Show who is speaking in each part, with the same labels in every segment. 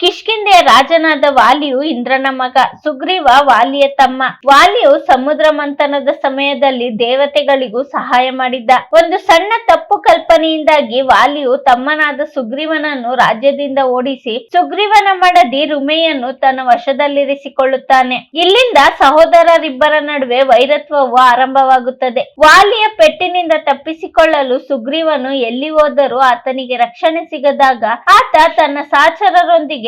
Speaker 1: ಕಿಷ್ಕಿಂದೆಯ ರಾಜನಾದ ವಾಲಿಯು ಇಂದ್ರನ ಮಗ. ಸುಗ್ರೀವ ವಾಲಿಯ ತಮ್ಮ. ವಾಲಿಯು ಸಮುದ್ರ ಮಂಥನದ ಸಮಯದಲ್ಲಿ ದೇವತೆಗಳಿಗೂ ಸಹಾಯ ಮಾಡಿದ್ದ. ಒಂದು ಸಣ್ಣ ತಪ್ಪು ಕಲ್ಪನೆಯಿಂದಾಗಿ ವಾಲಿಯು ತಮ್ಮನಾದ ಸುಗ್ರೀವನನ್ನು ರಾಜ್ಯದಿಂದ ಓಡಿಸಿ ಸುಗ್ರೀವನ ಮಡದಿ ರುಮೆಯನ್ನು ತನ್ನ ವಶದಲ್ಲಿರಿಸಿಕೊಳ್ಳುತ್ತಾನೆ. ಇಲ್ಲಿಂದ ಸಹೋದರರಿಬ್ಬರ ನಡುವೆ ವೈರತ್ವವು ಆರಂಭವಾಗುತ್ತದೆ. ವಾಲಿಯ ಪೆಟ್ಟಿನಿಂದ ತಪ್ಪಿಸಿಕೊಳ್ಳಲು ಸುಗ್ರೀವನು ಎಲ್ಲಿ ಹೋದರೂ ಆತನಿಗೆ ರಕ್ಷಣೆ ಸಿಗದಾಗ ಆತ ತನ್ನ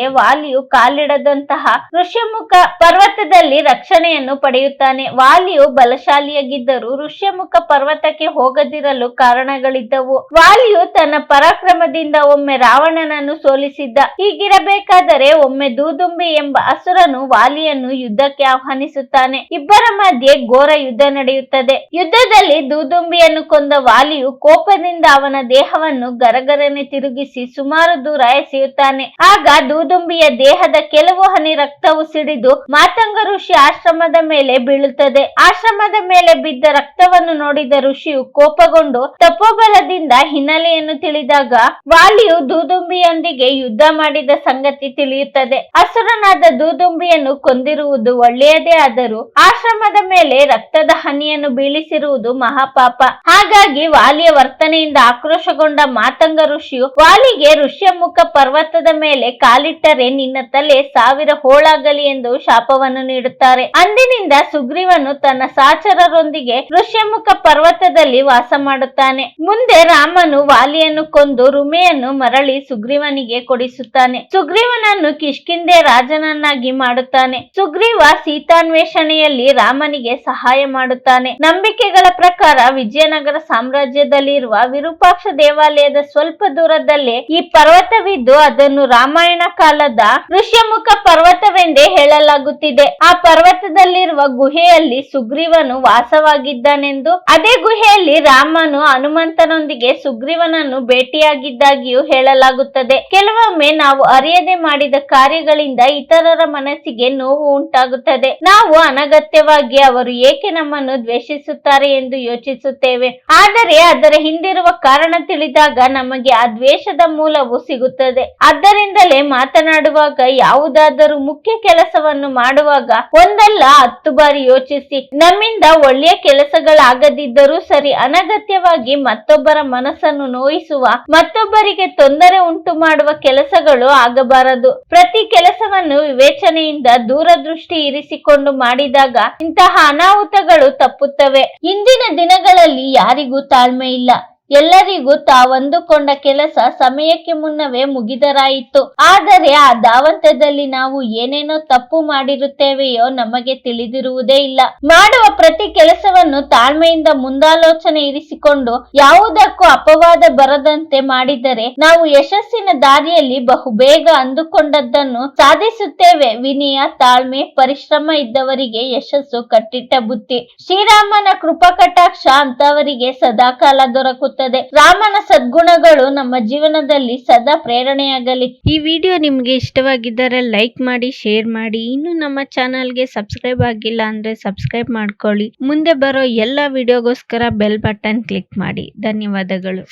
Speaker 1: ಸಹಚರರೊಂದಿಗೆ ವಾಲಿಯು ಕಾಲಿಡದಂತಹ ಋಷ್ಯಮುಖ ಪರ್ವತದಲ್ಲಿ ರಕ್ಷಣೆಯನ್ನು ಪಡೆಯುತ್ತಾನೆ. ವಾಲಿಯು ಬಲಶಾಲಿಯಾಗಿದ್ದರೂ ಋಷ್ಯಮುಖ ಪರ್ವತಕ್ಕೆ ಹೋಗದಿರಲು ಕಾರಣಗಳಿದ್ದವು. ವಾಲಿಯು ತನ್ನ ಪರಾಕ್ರಮದಿಂದ ಒಮ್ಮೆ ರಾವಣನನ್ನು ಸೋಲಿಸಿದ್ದ. ಹೀಗಿರಬೇಕಾದರೆ ಒಮ್ಮೆ ದೂದುಂಬಿ ಎಂಬ ಅಸುರನು ವಾಲಿಯನ್ನು ಯುದ್ಧಕ್ಕೆ ಆಹ್ವಾನಿಸುತ್ತಾನೆ. ಇಬ್ಬರ ಮಧ್ಯೆ ಘೋರ ಯುದ್ಧ ನಡೆಯುತ್ತದೆ. ಯುದ್ಧದಲ್ಲಿ ದೂದುಂಬಿಯನ್ನು ಕೊಂದ ವಾಲಿಯು ಕೋಪದಿಂದ ಅವನ ದೇಹವನ್ನು ಗರಗರನೆ ತಿರುಗಿಸಿ ಸುಮಾರು ದೂರ ಎಸೆಯುತ್ತಾನೆ. ಆಗ ದೂದುಂಬಿಯ ದೇಹದ ಕೆಲವು ಹನಿ ರಕ್ತವು ಸಿಡಿದು ಮಾತಂಗ ಋಷಿ ಆಶ್ರಮದ ಮೇಲೆ ಬೀಳುತ್ತದೆ. ಆಶ್ರಮದ ಮೇಲೆ ಬಿದ್ದ ರಕ್ತವನ್ನು ನೋಡಿದ ಋಷಿಯು ಕೋಪಗೊಂಡು ತಪೋಬಲದಿಂದ ಹಿನ್ನೆಲೆಯನ್ನು ತಿಳಿದಾಗ ವಾಲಿಯು ದೂದುಂಬಿಯೊಂದಿಗೆ ಯುದ್ಧ ಮಾಡಿದ ಸಂಗತಿ ತಿಳಿಯುತ್ತದೆ. ಅಸುರನಾದ ದೂದುಂಬಿಯನ್ನು ಕೊಂದಿರುವುದು ಒಳ್ಳೆಯದೇ ಆದರೂ ಆಶ್ರಮದ ಮೇಲೆ ರಕ್ತದ ಹನಿಯನ್ನು ಬೀಳಿಸಿರುವುದು ಮಹಾಪಾಪ. ಹಾಗಾಗಿ ವಾಲಿಯ ವರ್ತನೆಯಿಂದ ಆಕ್ರೋಶಗೊಂಡ ಮಾತಂಗ ಋಷಿಯು ವಾಲಿಗೆ ಋಷ್ಯಮುಖ ಪರ್ವತದ ಮೇಲೆ ಕಾಲಿಟ್ಟರೆ ನಿನ್ನ ತಲೆ ಸಾವಿರ ಹೋಳಾಗಲಿ ಎಂದು ಶಾಪವನ್ನು ನೀಡುತ್ತಾರೆ. ಅಂದಿನಿಂದ ಸುಗ್ರೀವನು ತನ್ನ ಸಾಚರರೊಂದಿಗೆ ಋಷ್ಯಮುಖ ಪರ್ವತದಲ್ಲಿ ವಾಸ ಮಾಡುತ್ತಾನೆ. ಮುಂದೆ ರಾಮನು ವಾಲಿಯನ್ನು ಕೊಂದು ರುಮೆಯನ್ನು ಮರಳಿ ಸುಗ್ರೀವನಿಗೆ ಕೊಡಿಸುತ್ತಾನೆ. ಸುಗ್ರೀವನನ್ನು ಕಿಷ್ಕಿಂದೆ ರಾಜನನ್ನಾಗಿ ಮಾಡುತ್ತಾನೆ. ಸುಗ್ರೀವ ಸೀತಾನ್ವೇಷಣೆಯಲ್ಲಿ ರಾಮನಿಗೆ ಸಹಾಯ ಮಾಡುತ್ತಾನೆ. ನಂಬಿಕೆಗಳ ಪ್ರಕಾರ ವಿಜಯನಗರ ಸಾಮ್ರಾಜ್ಯದಲ್ಲಿರುವ ವಿರೂಪಾಕ್ಷ ದೇವಾಲಯದ ಸ್ವಲ್ಪ ದೂರದಲ್ಲೇ ಈ ಪರ್ವತವಿದ್ದು ಅದನ್ನು ರಾಮಾಯಣ ಕಾಲದ ಋಷ್ಯಮುಖ ಪರ್ವತವೆಂದೇ ಹೇಳಲಾಗುತ್ತಿದೆ. ಆ ಪರ್ವತದಲ್ಲಿರುವ ಗುಹೆಯಲ್ಲಿ ಸುಗ್ರೀವನು ವಾಸವಾಗಿದ್ದಾನೆಂದು, ಅದೇ ಗುಹೆಯಲ್ಲಿ ರಾಮನು ಹನುಮಂತನೊಂದಿಗೆ ಸುಗ್ರೀವನನ್ನು ಭೇಟಿಯಾಗಿದ್ದಾಗಿಯೂ ಹೇಳಲಾಗುತ್ತದೆ. ಕೆಲವೊಮ್ಮೆ ನಾವು ಅರಿಯದೆ ಮಾಡಿದ ಕಾರ್ಯಗಳಿಂದ ಇತರರ ಮನಸ್ಸಿಗೆ ನೋವು ಉಂಟಾಗುತ್ತದೆ. ನಾವು ಅನಗತ್ಯವಾಗಿ ಅವರು ಏಕೆ ನಮ್ಮನ್ನು ದ್ವೇಷಿಸುತ್ತಾರೆ ಎಂದು ಯೋಚಿಸುತ್ತೇವೆ. ಆದರೆ ಅದರ ಹಿಂದಿರುವ ಕಾರಣ ತಿಳಿದಾಗ ನಮಗೆ ಆ ದ್ವೇಷದ ಮೂಲವು ಸಿಗುತ್ತದೆ. ಆದ್ದರಿಂದಲೇ ಮಾತನಾಡುವಾಗ ಯಾವುದಾದರೂ ಮುಖ್ಯ ಕೆಲಸವನ್ನು ಮಾಡುವಾಗ ಒಂದಲ್ಲ ಹತ್ತು ಬಾರಿ ಯೋಚಿಸಿ. ನಮ್ಮಿಂದ ಒಳ್ಳೆಯ ಕೆಲಸಗಳಾಗದಿದ್ದರೂ ಸರಿ ಅನಗತ್ಯವಾಗಿ ಮತ್ತೊಬ್ಬರ ಮನಸ್ಸನ್ನು ನೋಯಿಸುವ, ಮತ್ತೊಬ್ಬರಿಗೆ ತೊಂದರೆ ಉಂಟು ಮಾಡುವ ಕೆಲಸಗಳು ಆಗಬಾರದು. ಪ್ರತಿ ಕೆಲಸವನ್ನು ವಿವೇಚನೆಯಿಂದ ದೂರದೃಷ್ಟಿ ಇರಿಸಿಕೊಂಡು ಮಾಡಿದಾಗ ಇಂತಹ ಅನಾಹುತಗಳು ತಪ್ಪುತ್ತವೆ. ಇಂದಿನ ದಿನಗಳಲ್ಲಿ ಯಾರಿಗೂ ತಾಳ್ಮೆ ಇಲ್ಲ. ಎಲ್ಲರಿಗೂ ತಾವಂದುಕೊಂಡ ಕೆಲಸ ಸಮಯಕ್ಕೆ ಮುನ್ನವೇ ಮುಗಿದರಾಯಿತು. ಆದರೆ ಆ ಧಾವಂತದಲ್ಲಿ ನಾವು ಏನೇನೋ ತಪ್ಪು ಮಾಡಿರುತ್ತೇವೆಯೋ ನಮಗೆ ತಿಳಿದಿರುವುದೇ ಇಲ್ಲ. ಮಾಡುವ ಪ್ರತಿ ಕೆಲಸವನ್ನು ತಾಳ್ಮೆಯಿಂದ ಮುಂದಾಲೋಚನೆ ಇರಿಸಿಕೊಂಡು ಯಾವುದಕ್ಕೂ ಅಪವಾದ ಬರದಂತೆ ಮಾಡಿದರೆ ನಾವು ಯಶಸ್ಸಿನ ದಾರಿಯಲ್ಲಿ ಬಹುಬೇಗ ಅಂದುಕೊಂಡದ್ದನ್ನು ಸಾಧಿಸುತ್ತೇವೆ. ವಿನಯ, ತಾಳ್ಮೆ, ಪರಿಶ್ರಮ ಇದ್ದವರಿಗೆ ಯಶಸ್ಸು ಕಟ್ಟಿಟ್ಟ ಬುತ್ತಿ ಶ್ರೀರಾಮನ ಕೃಪಾ ಕಟಾಕ್ಷ ಅಂತವರಿಗೆ ಸದಾಕಾಲ ದೊರಕುತ್ತದೆ. ರಾಮನ ಸದ್ಗುಣಗಳು ನಮ್ಮ ಜೀವನದಲ್ಲಿ ಸದಾ ಪ್ರೇರಣೆಯಾಗಲಿ.
Speaker 2: ಈ ವಿಡಿಯೋ ನಿಮಗೆ ಇಷ್ಟವಾಗಿದ್ದರೆ ಲೈಕ್ ಮಾಡಿ, ಶೇರ್ ಮಾಡಿ. ಇನ್ನು ನಮ್ಮ ಚಾನಲ್ಗೆ ಸಬ್ಸ್ಕ್ರೈಬ್ ಆಗಿಲ್ಲ ಅಂದ್ರೆ ಸಬ್ಸ್ಕ್ರೈಬ್ ಮಾಡ್ಕೊಳ್ಳಿ. ಮುಂದೆ ಬರೋ ಎಲ್ಲ ವಿಡಿಯೋಗೋಸ್ಕರ ಬೆಲ್ ಬಟನ್ ಕ್ಲಿಕ್ ಮಾಡಿ. ಧನ್ಯವಾದಗಳು.